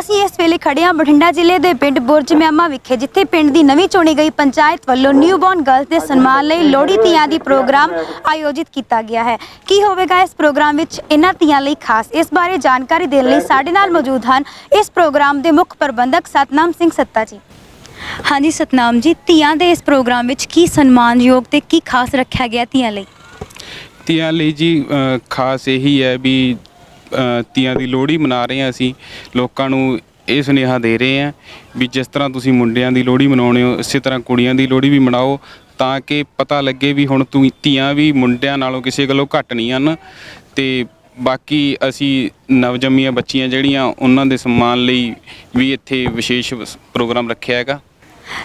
ਅਸੀਂ ਇਸ ਵੇਲੇ ਖੜੇ ਹਾਂ ਬਠਿੰਡਾ ਜ਼ਿਲ੍ਹੇ ਦੇ ਪਿੰਡ ਬੁਰਜ ਮਿਆਮਾ ਵਿਖੇ ਜਿੱਥੇ ਪਿੰਡ ਦੀ ਨਵੀਂ ਚੁਣੀ ਗਈ ਪੰਚਾਇਤ ਵੱਲੋਂ ਨਿਊਬੋਰਨ ਗਰਲਸ ਦੇ ਸਨਮਾਨ ਲਈ ਲੋਹੜੀ ਤੀਆਂ ਦੀ ਪ੍ਰੋਗਰਾਮ ਆਯੋਜਿਤ ਕੀਤਾ ਗਿਆ ਹੈ। ਕੀ ਹੋਵੇਗਾ ਇਸ ਪ੍ਰੋਗਰਾਮ ਵਿੱਚ ਇਹਨਾਂ ਤੀਆਂ ਲਈ ਖਾਸ? ਇਸ ਬਾਰੇ ਜਾਣਕਾਰੀ ਦੇਣ ਲਈ ਸਾਡੇ ਨਾਲ ਮੌਜੂਦ ਹਨ ਇਸ ਪ੍ਰੋਗਰਾਮ ਦੇ ਮੁੱਖ ਪ੍ਰਬੰਧਕ ਸਤਨਾਮ ਸਿੰਘ ਸੱਤਾ ਜੀ। ਹਾਂਜੀ ਸਤਨਾਮ ਜੀ ਤੀਆਂ ਦੇ ਇਸ ਪ੍ਰੋਗਰਾਮ ਵਿੱਚ ਕੀ ਸਨਮਾਨਯੋਗ ਤੇ ਕੀ ਖਾਸ ਰੱਖਿਆ ਗਿਆ ਤੀਆਂ ਲਈ? ਤੀਆਂ ਲਈ ਜੀ ਅ, ਖਾਸ ਇਹੀ ਹੈ ਵੀ ਤੀਆਂ ਦੀ ਲੋਹੜੀ ਮਨਾ ਰਹੇ ਹਾਂ ਅਸੀਂ। ਲੋਕਾਂ ਨੂੰ ਇਹ ਸੁਨੇਹਾ ਦੇ ਰਹੇ ਹਾਂ ਵੀ ਜਿਸ ਤਰ੍ਹਾਂ ਤੁਸੀਂ ਮੁੰਡਿਆਂ ਦੀ ਲੋਹੜੀ ਮਨਾਉਂਦੇ ਹੋ ਇਸੇ ਤਰ੍ਹਾਂ ਕੁੜੀਆਂ ਦੀ ਲੋਹੜੀ ਵੀ ਮਨਾਓ ਤਾਂ ਕਿ ਪਤਾ ਲੱਗੇ ਵੀ ਹੁਣ ਤੂੰ ਤੀਆਂ ਵੀ ਮੁੰਡਿਆਂ ਨਾਲੋਂ ਕਿਸੇ ਗੱਲੋਂ ਘੱਟ ਨਹੀਂ ਹਨ। ਤੇ ਬਾਕੀ ਅਸੀਂ ਨਵਜੰਮੀਆਂ ਬੱਚੀਆਂ ਜਿਹੜੀਆਂ ਉਹਨਾਂ ਦੇ ਸਨਮਾਨ ਲਈ ਵੀ ਇੱਥੇ ਵਿਸ਼ੇਸ਼ ਪ੍ਰੋਗਰਾਮ ਰੱਖਿਆ ਹੈਗਾ।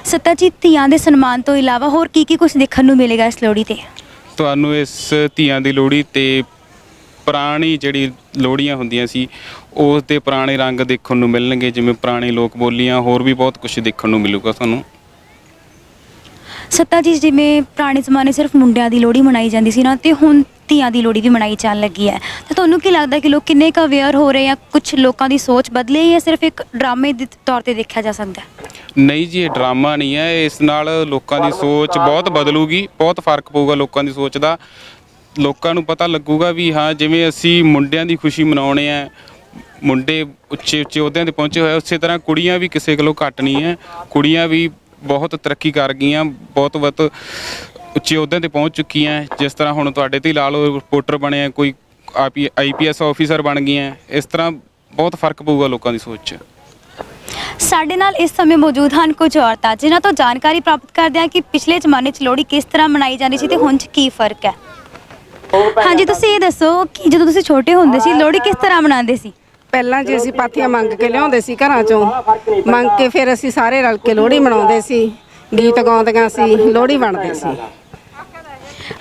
ਸੱਤਾ ਜੀ ਤੀਆਂ ਦੇ ਸਨਮਾਨ ਤੋਂ ਇਲਾਵਾ ਹੋਰ ਕੀ ਕੀ ਕੁਝ ਦੇਖਣ ਨੂੰ ਮਿਲੇਗਾ ਇਸ ਲੋਹੜੀ ਤੇ? ਤੁਹਾਨੂੰ ਇਸ ਧੀਆਂ ਦੀ ਲੋਹੜੀ ਤੇ ਪੁਰਾਣੀ ਜਿਹੜੀ ਲੋਹੜੀਆਂ ਹੁੰਦੀਆਂ ਸੀ ਉਸ ਦੇ ਪੁਰਾਣੇ ਰੰਗ ਦੇਖਣ ਨੂੰ ਮਿਲਣਗੇ ਜਿਵੇਂ ਪੁਰਾਣੀ ਲੋਕ ਬੋਲੀਆਂ ਹੋਰ ਵੀ ਬਹੁਤ ਕੁਝ ਦੇਖਣ ਨੂੰ ਮਿਲੂਗਾ ਤੁਹਾਨੂੰ। ਸੱਤਾ ਜੀ ਜਿਵੇਂ ਪੁਰਾਣੇ ਜ਼ਮਾਨੇ ਸਿਰਫ ਮੁੰਡਿਆਂ ਦੀ ਲੋਹੜੀ ਮਨਾਈ ਜਾਂਦੀ ਸੀ ਨਾ ਤੇ ਹੁਣ ਧੀਆਂ ਦੀ ਲੋਹੜੀ ਵੀ ਮਨਾਈ ਜਾਣ ਲੱਗੀ ਹੈ। ਤਾਂ ਤੁਹਾਨੂੰ ਕੀ ਲੱਗਦਾ ਕਿ ਲੋਕ ਕਿੰਨੇ ਕੁ ਅਵੇਅਰ ਹੋ ਰਹੇ ਆ ਕੁਝ ਲੋਕਾਂ ਦੀ ਸੋਚ ਬਦਲੀ ਹੈ ਜਾਂ ਸਿਰਫ ਇੱਕ ਡਰਾਮੇ ਦੇ ਤੌਰ ਤੇ ਦੇਖਿਆ ਜਾ ਸਕਦਾ ਹੈ? ਨਹੀਂ ਜੀ ਇਹ ਡਰਾਮਾ ਨਹੀਂ ਹੈ ਇਸ ਨਾਲ ਲੋਕਾਂ ਦੀ ਸੋਚ ਬਹੁਤ ਬਦਲੂਗੀ ਬਹੁਤ ਫ਼ਰਕ ਪਊਗਾ ਲੋਕਾਂ ਦੀ ਸੋਚ ਦਾ। ਲੋਕਾਂ ਨੂੰ ਪਤਾ ਲੱਗੂਗਾ ਵੀ ਹਾਂ ਜਿਵੇਂ ਅਸੀਂ ਮੁੰਡਿਆਂ ਦੀ ਖੁਸ਼ੀ ਮਨਾਉਣੇ ਆ ਮੁੰਡੇ ਉੱਚੇ ਉੱਚੇ ਅਹੁਦਿਆਂ ਤੇ ਪਹੁੰਚੇ ਹੋਏ ਆ, ਉਸੇ ਤਰ੍ਹਾਂ ਕੁੜੀਆਂ ਵੀ ਕਿਸੇ ਕੋਲੋਂ ਘੱਟ ਨਹੀਂ ਹੈ ਕੁੜੀਆਂ ਵੀ ਬਹੁਤ ਤਰੱਕੀ ਕਰ ਗਈਆਂ ਬਹੁਤ ਬਹੁਤ ਉੱਚੇ ਅਹੁਦਿਆਂ ਤੇ ਪਹੁੰਚ ਚੁੱਕੀਆਂ ਜਿਸ ਤਰ੍ਹਾਂ ਹੁਣ ਤੁਹਾਡੇ ਤੇ ਹੀ ਲਾ ਲਓ ਰਿਪੋਰਟਰ ਬਣੇ ਬਣਿਆ ਕੋਈ ਆਈਪੀਐਸ ਆਫੀਸਰ ਬਣ ਗਈਆਂ ਇਸ ਤਰ੍ਹਾਂ ਬਹੁਤ ਫ਼ਰਕ ਪਊਗਾ ਲੋਕਾਂ ਦੀ ਸੋਚ 'ਚ। ਸਾਡੇ ਨਾਲ ਇਸ ਸਮੇਂ ਮੌਜੂਦ ਹਨ ਕੁਝ ਔਰਤਾਂ ਜਿਨ੍ਹਾਂ ਤੋਂ ਜਾਣਕਾਰੀ ਪ੍ਰਾਪਤ ਕਰਦੇ ਹਾਂ ਕਿ ਪਿਛਲੇ ਜ਼ਮਾਨੇ 'ਚ ਲੋਹੜੀ ਕਿਸ ਤਰ੍ਹਾਂ ਮਨਾਈ ਜਾਂਦੀ ਸੀ ਤੇ ਹੁਣ 'ਚ ਕੀ ਫ਼ਰਕ ਹੈ। ਹਾਂਜੀ ਤੁਸੀਂ ਇਹ ਦੱਸੋ ਕਿ ਜਦੋਂ ਤੁਸੀਂ ਛੋਟੇ ਹੁੰਦੇ ਸੀ ਲੋਹੜੀ ਕਿਸ ਤਰ੍ਹਾਂ ਮਨਾਉਂਦੇ ਸੀ? ਪਹਿਲਾਂ ਜੀ ਅਸੀਂ ਪਾਥੀਆਂ ਮੰਗ ਕੇ ਲਿਆਉਂਦੇ ਸੀ ਘਰਾਂ ਚੋਂ। ਮੰਗ ਕੇ ਫਿਰ ਅਸੀਂ ਸਾਰੇ ਰਲ ਕੇ ਲੋਹੜੀ ਮਨਾਉਂਦੇ ਸੀ ਗੀਤ ਗਾਉਂਦੀਆਂ ਸੀ ਲੋਹੜੀ ਬਣਦੇ ਸੀ।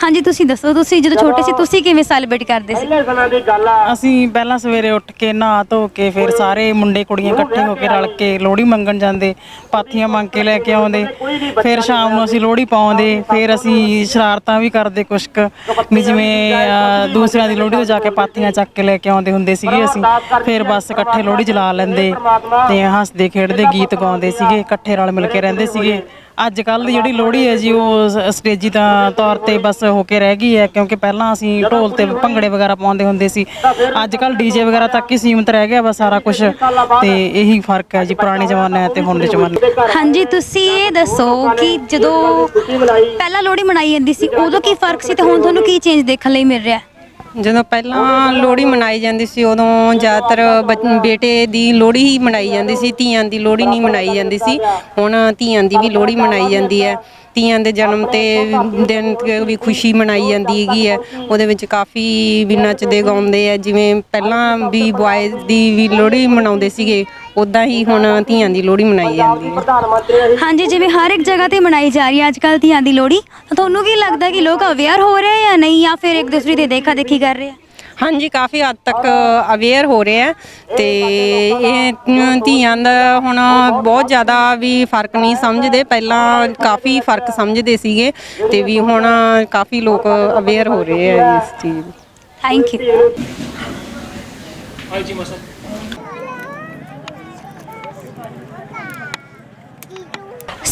ਹਾਂਜੀ ਤੁਸੀਂ ਦੱਸੋ ਤੁਸੀਂ ਜਦੋਂ ਛੋਟੇ ਸੀ ਤੁਸੀਂ ਕਿਵੇਂ ਸੈਲੀਬ੍ਰੇਟ ਕਰਦੇ ਸੀ? ਅਸੀਂ ਪਹਿਲਾਂ ਸਵੇਰੇ ਉੱਠ ਕੇ ਨਹਾ ਧੋ ਕੇ ਫਿਰ ਸਾਰੇ ਮੁੰਡੇ ਕੁੜੀਆਂ ਇਕੱਠੇ ਹੋ ਕੇ ਰਲ ਕੇ ਲੋਹੜੀ ਮੰਗਣ ਜਾਂਦੇ ਪਾਥੀਆਂ ਮੰਗ ਕੇ ਲੈ ਕੇ ਆਉਂਦੇ ਫਿਰ ਸ਼ਾਮ ਨੂੰ ਅਸੀਂ ਲੋਹੜੀ ਪਾਉਂਦੇ ਫਿਰ ਅਸੀਂ ਸ਼ਰਾਰਤਾਂ ਵੀ ਕਰਦੇ ਕੁਛ ਕੁ ਵੀ ਜਿਵੇਂ ਅਹ, ਦੂਸਰਿਆਂ ਦੀ ਲੋਹੜੀ ਤੋਂ ਜਾ ਕੇ ਪਾਥੀਆਂ ਚੱਕ ਕੇ ਲੈ ਕੇ ਆਉਂਦੇ ਹੁੰਦੇ ਸੀਗੇ ਅਸੀਂ ਫਿਰ ਬਸ ਇਕੱਠੇ ਲੋਹੜੀ ਜਲਾ ਲੈਂਦੇ ਤੇ ਹੱਸਦੇ ਖੇਡਦੇ ਗੀਤ ਗਾਉਂਦੇ ਸੀਗੇ ਇਕੱਠੇ ਰਲ ਮਿਲ ਕੇ ਰਹਿੰਦੇ ਸੀਗੇ। ਅੱਜ ਕੱਲ ਦੀ ਜਿਹੜੀ ਲੋਹੜੀ ਹੈ ਜੀ, ਉਹ ਸ- ਸਟੇਜੀ ਤਾਂ ਤੌਰ ਤੇ ਬਸ ਹੋ ਕੇ ਰਹਿ ਗਈ ਹੈ, ਕਿਉਂਕਿ ਪਹਿਲਾਂ ਅਸੀਂ ਢੋਲ ਤੇ ਭੰਗੜੇ ਵਗੈਰਾ ਪਾਉਂਦੇ ਹੁੰਦੇ ਸੀ। ਅੱਜ ਕੱਲ ਡੀਜੇ ਵਗੈਰਾ ਤੱਕ ਹੀ ਸੀਮਿਤ ਰਹਿ ਗਿਆ ਬਸ ਸਾਰਾ ਕੁਝ ਤੇ ਇਹੀ ਫ਼ਰਕ ਹੈ ਜੀ ਪੁਰਾਣੇ ਜ਼ਮਾਨੇ ਤੇ ਹੁਣ ਦੇ ਜ਼ਮਾਨੇ ਹਾਂਜੀ, ਤੁਸੀਂ ਇਹ ਦੱਸੋ ਕਿ ਜਦੋਂ ਪਹਿਲਾਂ ਲੋਹੜੀ ਮਨਾਈ ਜਾਂਦੀ ਸੀ, ਉਦੋਂ ਕੀ ਫ਼ਰਕ ਸੀ ਤੇ ਹੁਣ ਤੁਹਾਨੂੰ ਕੀ ਚੇਂਜ ਦੇਖਣ ਲਈ ਮਿਲ ਰਿਹਾ? ਹੈ ਜਦੋਂ ਪਹਿਲਾਂ ਲੋਹੜੀ ਮਨਾਈ ਜਾਂਦੀ ਸੀ, ਉਦੋਂ ਜ਼ਿਆਦਾਤਰ ਬੱਚ- ਬੇਟੇ ਦੀ ਲੋਹੜੀ ਹੀ ਮਨਾਈ ਜਾਂਦੀ ਸੀ, ਧੀਆਂ ਦੀ ਲੋਹੜੀ ਨਹੀਂ ਮਨਾਈ ਜਾਂਦੀ ਸੀ। ਹੁਣ ਧੀਆਂ ਦੀ ਵੀ ਲੋਹੜੀ ਮਨਾਈ ਜਾਂਦੀ ਹੈ। ਧੀਆਂ ਦੇ ਜਨਮ ਤੇ ਦਿਨ ਤੇ ਵੀ ਖੁਸ਼ੀ ਮਨਾਈ ਜਾਂਦੀ ਹੈਗੀ ਹੈ। ਉਹਦੇ ਵਿੱਚ ਕਾਫੀ ਵੀ ਨੱਚਦੇ, ਗਾਉਂਦੇ ਆ ਜਿਵੇਂ ਪਹਿਲਾਂ ਵੀ ਬॉयਜ਼ ਦੀ ਵੀ ਲੋਹੜੀ ਮਨਾਉਂਦੇ ਸੀਗੇ। ਉਦਾਂ ਹੀ ਹੁਣ ਧੀਆਂ ਦੀ ਲੋਹੜੀ ਮਨਾਈ ਜਾਂਦੀ ਹੈ। ਹਾਂਜੀ ਜਿਵੇਂ ਹਰ ਇੱਕ ਜਗ੍ਹਾ ਤੇ ਮਨਾਈ ਜਾ ਰਹੀ ਹੈ ਅੱਜ ਕੱਲ੍ਹ ਧੀਆਂ ਦੀ ਲੋਹੜੀ ਤਾਂ ਤੁਹਾਨੂੰ ਕੀ ਲੱਗਦਾ ਕਿ ਲੋਕ ਅਵੇਅਰ ਹੋ ਰਹੇ ਆ ਜਾਂ ਨਹੀਂ ਜਾਂ ਫਿਰ ਇੱਕ ਦੂਸਰੇ ਦੀ ਦੇਖਾ ਦੇਖੀ ਕਰ ਰਹੇ ਆ? ਹਾਂਜੀ ਕਾਫੀ ਹੱਦ ਤੱਕ ਅਵੇਅਰ ਹੋ ਰਹੇ ਆ ਤੇ ਇਹ ਧੀਆਂ ਦਾ ਹੁਣ ਬਹੁਤ ਜ਼ਿਆਦਾ ਵੀ ਫ਼ਰਕ ਨਹੀਂ ਸਮਝਦੇ। ਪਹਿਲਾਂ ਕਾਫੀ ਫ਼ਰਕ ਸਮਝਦੇ ਸੀਗੇ ਤੇ ਵੀ ਹੁਣ ਕਾਫੀ ਲੋਕ ਅਵੇਅਰ ਹੋ ਰਹੇ ਆ ਇਸ ਚੀਜ਼ ਥੈਂਕ ਯੂ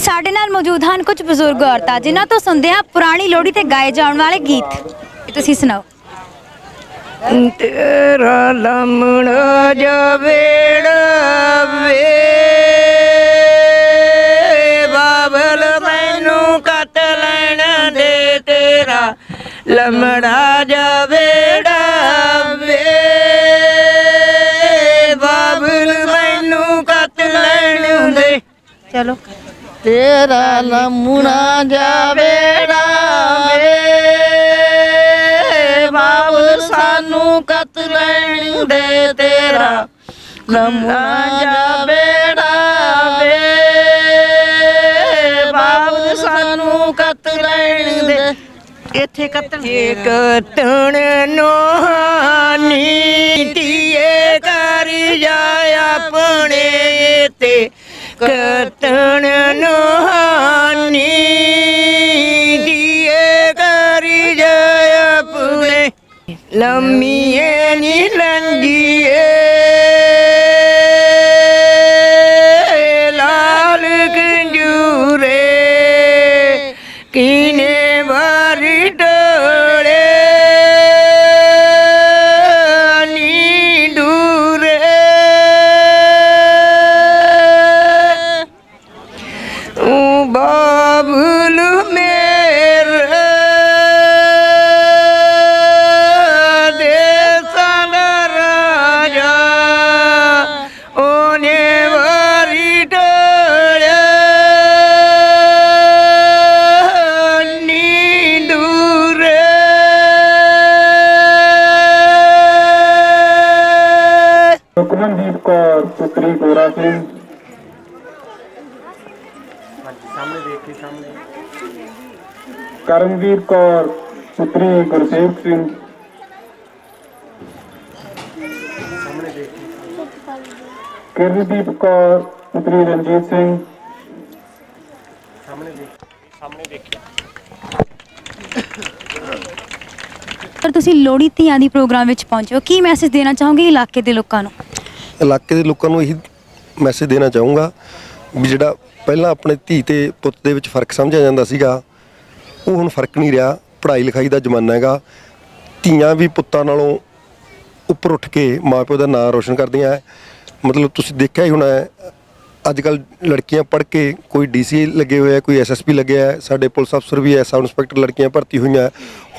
ਸਾਡੇ ਨਾਲ ਮੌਜੂਦ ਹਨ ਕੁਝ ਬਜ਼ੁਰਗ ਔਰਤਾਂ ਜਿਨ੍ਹਾਂ ਤੋਂ ਸੁਣਦੇ ਹਾਂ ਪੁਰਾਣੀ ਲੋਹੜੀ ਤੇ ਗਾਏ ਜਾਣ ਵਾਲੇ ਗੀਤ। ਤੁਸੀਂ ਸੁਣਾਓ। ਤੇਰਾ ਲਮਣਾ ਜਵੇੜਾ ਵੇ ਬਾਬਲ ਮੈਨੂੰ ਕੱਟ ਲੈਣ ਦੇ ਤੇਰਾ ਲਮੜਾ ਜਵੇੜਾ ਵੇ ਬਾਬਲ ਮੈਨੂੰ ਕੱਟ ਲੈਣ ਦੇ। ਚਲੋ। ਤੇਰਾ ਲਮਣਾ ਜਾਵੇੜਾ ਵੇ ਬਾਬਲ ਸਾਨੂੰ ਕਤ ਲੈਣ ਦੇ ਤੇਰਾ ਲਮਣਾ ਜਾਵੇੜਾ ਵੇ ਬਾਬਲ ਸਾਨੂੰ ਕਤ ਲੈਣ ਦੇ। ਇੱਥੇ ਕੱਤਣ। ਕਤਣ ਨੂੰ ਧੀਏ ਕਰ ਜਾ ਆਪਣੇ ਤੇ। ਕਤਣ ਲੰਮੀਏ ਨੀ ਸੁਖਮਨਦੀਪ ਕੌਰ ਪੁੱਤਰੀ ਗੋਰਾ ਸਿੰਘ ਕਰਮਵੀਰ ਕੌਰ ਪੁੱਤਰੀ ਗੁਰਸੇਵਕ ਸਿੰਘ ਕਿਰਨਦੀਪ ਕੌਰ ਪੁੱਤਰੀ ਰਣਜੀਤ ਸਿੰਘ ਪਰ ਤੁਸੀਂ ਲੋਹੜੀ ਧੀਆਂ ਦੀ ਪ੍ਰੋਗਰਾਮ ਵਿੱਚ ਪਹੁੰਚੇ ਹੋ। ਕੀ ਮੈਸੇਜ ਦੇਣਾ ਚਾਹੋਗੇ ਇਲਾਕੇ ਦੇ ਲੋਕਾਂ ਨੂੰ? ਇਲਾਕੇ ਦੇ ਲੋਕਾਂ ਨੂੰ ਇਹੀ ਮੈਸੇਜ ਦੇਣਾ ਚਾਹੂੰਗਾ ਵੀ ਜਿਹੜਾ ਪਹਿਲਾਂ ਆਪਣੇ ਧੀ ਤੇ ਪੁੱਤ ਦੇ ਵਿੱਚ ਫ਼ਰਕ ਸਮਝਿਆ ਜਾਂਦਾ ਸੀਗਾ, ਉਹ ਹੁਣ ਫ਼ਰਕ ਨਹੀਂ ਰਿਹਾ। ਪੜ੍ਹਾਈ ਲਿਖਾਈ ਦਾ ਜ਼ਮਾਨਾ ਹੈਗਾ। ਧੀਆਂ ਵੀ ਪੁੱਤਾਂ ਨਾਲੋਂ ਉੱਪਰ ਉੱਠ ਕੇ ਮਾਪਿਓ ਦਾ ਨਾਂ ਰੋਸ਼ਨ ਕਰਦੀਆਂ। ਹੈ ਮਤਲਬ ਤੁਸੀਂ ਦੇਖਿਆ ਹੀ ਹੋਣਾ ਹੈ ਅੱਜ ਕੱਲ ਲੜਕੀਆਂ ਪੜ੍ਹ ਕੇ ਕੋਈ ਡੀਸੀ ਲੱਗੇ ਹੋਏ ਆ, ਕੋਈ ਐਸਐਸਪੀ ਲੱਗਿਆ ਹੈ ਸਾਡੇ ਪੁਲਿਸ ਅਫਸਰ ਵੀ ਹੈ ਸਬ ਇੰਸਪੈਕਟਰ ਲੜਕੀਆਂ ਭਰਤੀ ਹੋਈਆਂ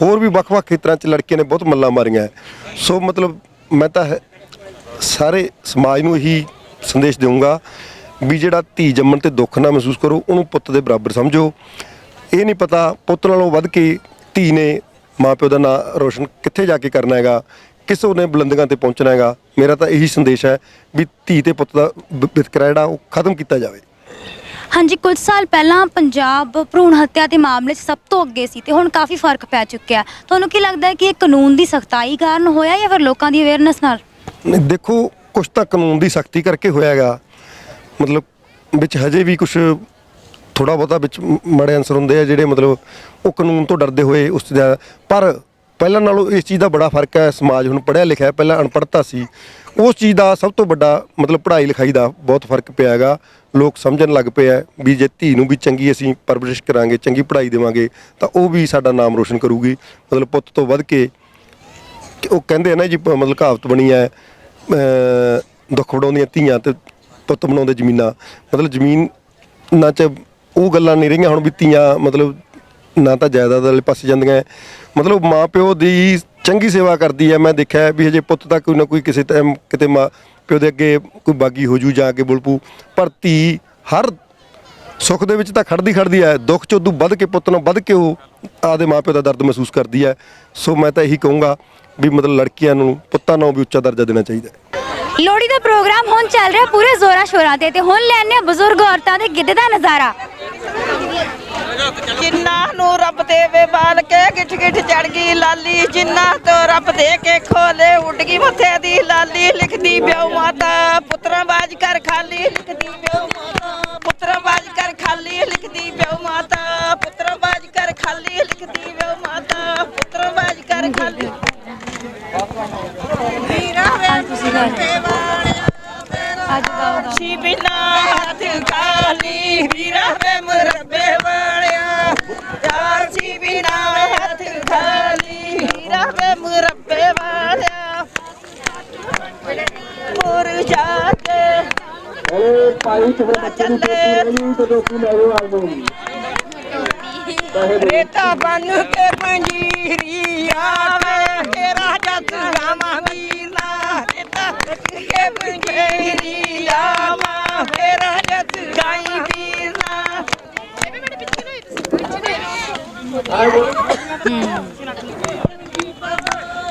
ਹੋਰ ਵੀ ਵੱਖ-ਵੱਖ ਖੇਤਰਾਂ 'ਚ ਲੜਕੀਆਂ ਨੇ ਬਹੁਤ ਮੱਲਾਂ ਮਾਰੀਆਂ। ਸੋ ਮਤਲਬ ਮੈਂ ਤਾਂ ਹੈ- ਸਾਰੇ ਸਮਾਜ ਨੂੰ ਇਹੀ ਸੰਦੇਸ਼ ਦੇਵਾਂਗਾ ਵੀ ਜਿਹੜਾ ਧੀ ਜੰਮਣ ਤੇ ਦੁੱਖ ਨਾ ਮਹਿਸੂਸ ਕਰੋ, ਉਹਨੂੰ ਪੁੱਤ ਦੇ ਬਰਾਬਰ ਸਮਝੋ। ਇਹ ਨਹੀਂ ਪਤਾ ਪੁੱਤ ਨਾਲੋਂ ਵੱਧ ਕੇ ਧੀ ਨੇ ਮਾਪਿਓ ਦਾ ਨਾਂ ਰੋਸ਼ਨ ਕਿੱਥੇ ਜਾ ਕੇ ਕਰਨਾ ਹੈਗਾ। ਕਿਸ ਉਹਨੇ ਬੁਲੰਦੀਆਂ ਤੇ ਪਹੁੰਚਣਾ ਹੈਗਾ ਮੇਰਾ ਤਾਂ ਇਹੀ ਸੰਦੇਸ਼ ਹੈ ਵੀ ਧੀ ਤੇ ਪੁੱਤ ਦਾ ਬ- ਵਿਤਕਰਾ ਜਿਹੜਾ ਉਹ ਖਤਮ ਕੀਤਾ ਜਾਵੇ। ਹਾਂਜੀ ਕੁਝ ਸਾਲ ਪਹਿਲਾਂ ਪੰਜਾਬ ਭਰੂਣ ਹੱਤਿਆ ਦੇ ਮਾਮਲੇ 'ਚ ਸਭ ਤੋਂ ਅੱਗੇ ਸੀ ਤੇ ਹੁਣ ਕਾਫੀ ਫ਼ਰਕ ਪੈ ਚੁੱਕਿਆ ਹੈ। ਤੁਹਾਨੂੰ ਕੀ ਲੱਗਦਾ ਹੈ ਕਿ ਇਹ ਕਾਨੂੰਨ ਦੀ ਸਖਤਾਈ ਕਾਰਨ ਹੋਇਆ ਜਾਂ ਫਿਰ ਲੋਕਾਂ ਦੀ ਅਵੇਅਰਨੈਸ ਨਾਲ? ਨਹੀਂ, ਦੇਖੋ ਕੁਝ ਤਾਂ ਕਾਨੂੰਨ ਦੀ ਸਖਤੀ ਕਰਕੇ ਹੋਇਆਗਾ ਮਤਲਬ ਵਿੱਚ ਹਜੇ ਵੀ ਕੁਝ ਥੋੜਾ ਬਹੁਤਾ ਵਿੱਚ ਮ- ਮਾੜੇ ਅਨਸਰ ਹੁੰਦੇ ਆ ਜਿਹੜੇ ਮਤਲਬ ਉਹ ਕਾਨੂੰਨ ਤੋਂ ਡਰਦੇ ਹੋਏ ਉਸ ਦਾ ਪਰ ਪਹਿਲਾਂ ਨਾਲੋਂ ਇਸ ਚੀਜ਼ ਦਾ ਬੜਾ ਫ਼ਰਕ ਹੈ ਸਮਾਜ ਹੁਣ ਪੜ੍ਹਿਆ ਲਿਖਿਆ ਹੈ, ਪਹਿਲਾਂ ਅਨਪੜ੍ਹਤਾ ਸੀ। ਉਸ ਚੀਜ਼ ਦਾ ਸਭ ਤੋਂ ਵੱਡਾ ਮਤਲਬ ਪੜ੍ਹਾਈ ਲਿਖਾਈ ਦਾ ਬਹੁਤ ਫ਼ਰਕ ਪਿਆ ਹੈਗਾ। ਲੋਕ ਸਮਝਣ ਲੱਗ ਪਏ ਹੈ ਵੀ ਜੇ ਧੀ ਨੂੰ ਵੀ ਚੰਗੀ ਅਸੀਂ ਪਰਵਰਿਸ਼ ਕਰਾਂਗੇ ਚੰਗੀ ਪੜ੍ਹਾਈ ਦੇਵਾਂਗੇ ਤਾਂ ਉਹ ਵੀ ਸਾਡਾ ਨਾਮ ਰੋਸ਼ਨ ਕਰੂਗੀ। ਮਤਲਬ ਪੁੱਤ ਤੋਂ ਵੱਧ ਕੇ ਕਿ ਉਹ ਕਹਿੰਦੇ ਆ ਨਾ ਜੀ ਪ- ਮਤਲਬ ਕਹਾਵਤ ਬਣੀ ਹੈ ਅਹ ਦੁੱਖ ਵਡਾਉਂਦੀਆਂ ਧੀਆਂ ਤੇ ਪੁੱਤ ਬਣਾਉਂਦੇ ਜ਼ਮੀਨਾਂ। ਮਤਲਬ ਜ਼ਮੀਨ ਨਾ ਚ ਉਹ ਗੱਲਾਂ ਨਹੀਂ ਰਹੀਆਂ ਹੁਣ ਵੀ ਧੀਆਂ ਮਤਲਬ ਨਾ ਤਾਂ ਜਾਇਦਾਦ ਵਾਲੇ ਪਾਸੇ ਜਾਂਦੀਆਂ ਹੈ। ਮਤਲਬ ਮਾਂ ਦੀ ਚੰਗੀ ਸੇਵਾ ਕਰਦੀ ਹੈ। ਮੈਂ ਦੇਖਿਆ ਵੀ ਹਜੇ ਪੁੱਤ ਤਾਂ ਕੋਈ ਨਾ ਕੋਈ ਕਿਸੇ ਟਾਈਮ ਕਿਤੇ ਮਾਂ ਪਿਓ ਦੇ ਅੱਗੇ ਕੋਈ ਬਾਗੀ ਹੋ ਜੂ ਜਾ ਕੇ ਬੁਲਪੂ ਪਰ ਧੀ ਹਰ ਸੁੱਖ ਦੇ ਵਿੱਚ ਤਾਂ ਖੜਦੀ ਖੜਦੀ ਹੈ। ਦੁੱਖ ਚ ਉਦੋਂ ਵੱਧ ਕੇ ਪੁੱਤ ਨੂੰ ਵੱਧ ਕੇ ਉਹ ਆਪਦੇ ਮਾਪਿਓ ਦਾ ਦਰਦ ਮਹਿਸੂਸ ਕਰਦੀ ਹੈ। ਸੋ ਮੈਂ ਤਾਂ ਇਹੀ ਕਹੂੰਗਾ ਵੀ ਮਤਲਬ ਲੜਕੀਆਂ ਨੂੰ, ਪੁੱਤਾਂ ਨੂੰ ਵੀ ਉੱਚਾ ਦਰਜਾ ਦੇਣਾ ਚਾਹੀਦਾ ਹੈ। ਲੋਹੜੀ ਦਾ ਪ੍ਰੋਗਰਾਮ ਹੁਣ ਚੱਲ ਰਿਹਾ ਪੂਰੇ ਜ਼ੋਰਾਂ ਸ਼ੋਰਾਂ ਤੇ ਤੇ ਹੁਣ ਲੈਣੇ ਬਜ਼ੁਰਗ ਔਰਤਾਂ ਦੇ ਗਿੱਧੇ ਦਾ ਨਜ਼ਾਰਾ। ਜਿੰਨਾ ਨੂੰ ਰੱਬ ਦੇਵੇ ਬਾਲ ਕੇ ਗਿੱਠ ਗਿੱਠ ਚੜ ਗਈ ਲਾਲੀ ਜਿੰਨਾ ਤੋਂ ਰੱਬ ਦੇ ਕੇ ਖੋਲੇ ਉੱਡ ਗਈ ਮੱਥੇ ਦੀ ਲਾਲੀ ਲਿਖਦੀ ਬਿਓ ਮਾਤਾ ਪੁੱਤਰਾਂ ਬਾਜ ਕਰ ਖਾਲੀ ਲਿਖਦੀ ਬਿਓ ਮਾਤਾ ਪੁੱਤਰਾਂ ਬਾਜ ਕਰ ਖਾਲੀ ਲਿਖਦੀ ਬਿਓ ਮਾਤਾ ਪੁੱਤਰਾਂ ਬਾਜ ਕਰ ਖਾਲੀ ਲਿਖਦੀ ਬਿਓ ਮਾਤਾ ਪੁੱਤਰਾਂ ਬਾਜ ਕਰ ਖਾਲੀ। ਵੀਰਾ ਵੇ ਅੱਜ ਛੀ ਬਿਨਾ ਹੱਥ ਖਾਲੀ ਵੀਰਾ ਵੇ ਮੁਰੱਬੇ ਵਾਲਿਆ ਯਾਰ ਛੀ ਬਿਨਾ ਹੱਥ ਖਾਲੀ ਵੀਰਾ ਵੇ ਮੁਰੱਬੇ ਵਾਲਿਆ ਮੁਰ ਜਾਤੇ ਭਾਈ ਕਿਸੇ ਬੱਚੇ ਦੀ ਬੇਟੀ ਰਹੀ ਤੇ ਦੋਸਤੀ ਲੈ ਜਾਓ ਆਪ ਨੂੰ। ਰੇਤਾ ਬਨ ਕੇ ਪੰਜੀਰੀ ਆਵੇ ਤੇਰਾ ਜੱਟ ਗਾਵਾਂ ਵੀਰਨਾ ਰੇਤਾ ਬਨ ਕੇ ਪੰਜੀਰੀ ਆਵਾ ਤੇਰਾ ਜੱਟ ਗਾਈ ਵੀਰਨਾ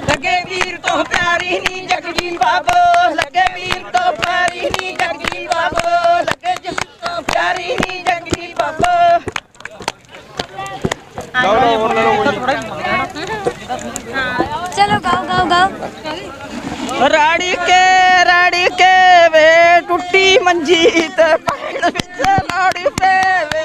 ਲੱਗੇ ਵੀਰ ਤੋਂ ਪਿਆਰੀ ਨੀ ਜਗਜੀ ਬਾਬੋ ਲੱਗੇ ਵੀਰ ਤੋਂ ਪਿਆਰੀ ਨੀ ਜਗਜੀ ਬਾਬੋ ਲੱਗੇ ਵੀਰ ਤੋਂ ਪਿਆਰੀ ਨੀ ਜਗਜੀ ਬਾਬੋ ਚਲੋ ਗਾਓ ਗਾਓ ਗਾਓ ਰਾੜੀ ਕੇ ਰਾੜੀ ਕੇ ਵੇ ਟੁੱਟੀ ਮੰਜੀ ਤੇ ਪੈਣ ਵਿੱਚ ਲਾੜੀ ਪੇਵੇ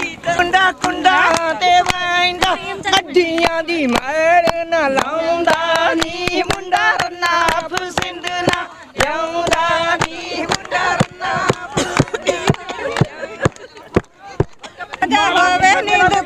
ਕੁੰਡਾ ਕੁੰਡਾ ਤੇ ਵੈਂਦਾ ਅੱਡੀਆਂ ਦੀ ਮੈਲ ਨਾ ਲਾਉਂਦਾ ਨੀ। ਮੁੰਡਾ ਰੰਨਾ ਫਸਿੰਦ ਨਾ ਜਾਉਂਦਾ ਨੀ। ਮੁੰਡਾ ਰੰਨਾ ਹੋਵੇ ਨੀ ਸੀਰੀ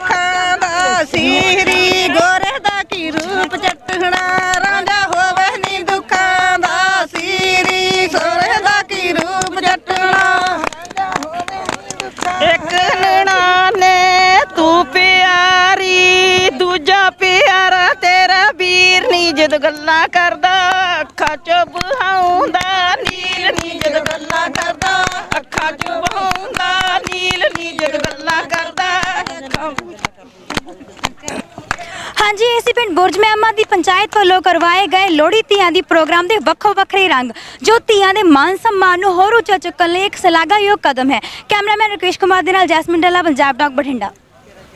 ਬੁਰਜ ਮਹਿਮਾ ਦੀ ਪੰਚਾਇਤ ਵੱਲੋਂ ਕਰਵਾਏ ਗਏ ਲੋਹੜੀ ਧੀਆਂ ਦੀ ਪ੍ਰੋਗਰਾਮ ਦੇ ਵੱਖੋ ਵੱਖਰੇ ਰੰਗ, ਜੋ ਧੀਆਂ ਦੇ ਮਾਨ ਸਨਮਾਨ ਨੂੰ ਹੋਰ ਉੱਚਾ ਚੁੱਕਣ ਲਈ ਇੱਕ ਸ਼ਲਾਘਾਯੋਗ ਕਦਮ ਹੈ। ਕੈਮਰਾਮੈਨ ਰਕੇਸ਼ ਕੁਮਾਰ ਦੇ ਨਾਲ ਜੈਸਮਿਨ ਡੱਲਾ, ਪੰਜਾਬ ਡਾਕ ਬਠਿੰਡਾ।